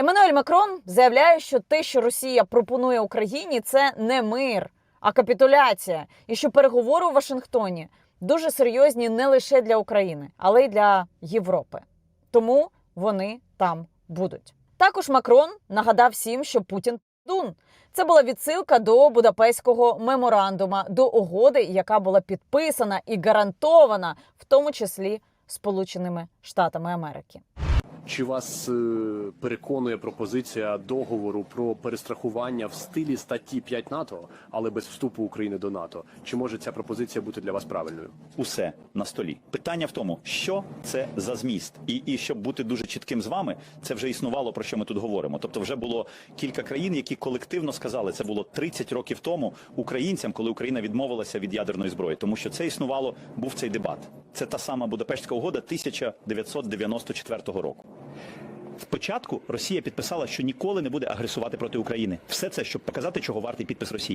Еммануель Макрон заявляє, що те, що Росія пропонує Україні, це не мир, а капітуляція, і що переговори у Вашингтоні дуже серйозні не лише для України, але й для Європи. Тому вони там будуть. Також Макрон нагадав всім, що Путін дун. Це була відсилка до Будапештського меморандума, до угоди, яка була підписана і гарантована, в тому числі Сполученими Штатами Америки. Чи вас е, переконує пропозиція договору про перестрахування в стилі статті 5 НАТО, але без вступу України до НАТО? Чи може ця пропозиція бути для вас правильною? усе на столі. Питання в тому, що це за зміст, і, і щоб бути дуже чітким з вами, це вже існувало про що ми тут говоримо. Тобто, вже було кілька країн, які колективно сказали, це було 30 років тому українцям, коли Україна відмовилася від ядерної зброї, тому що це існувало, був цей дебат. Це та сама Будапештська угода 1994 року. Спочатку Росія підписала, що ніколи не буде агресувати проти України. Все це, щоб показати, чого вартий підпис Росії.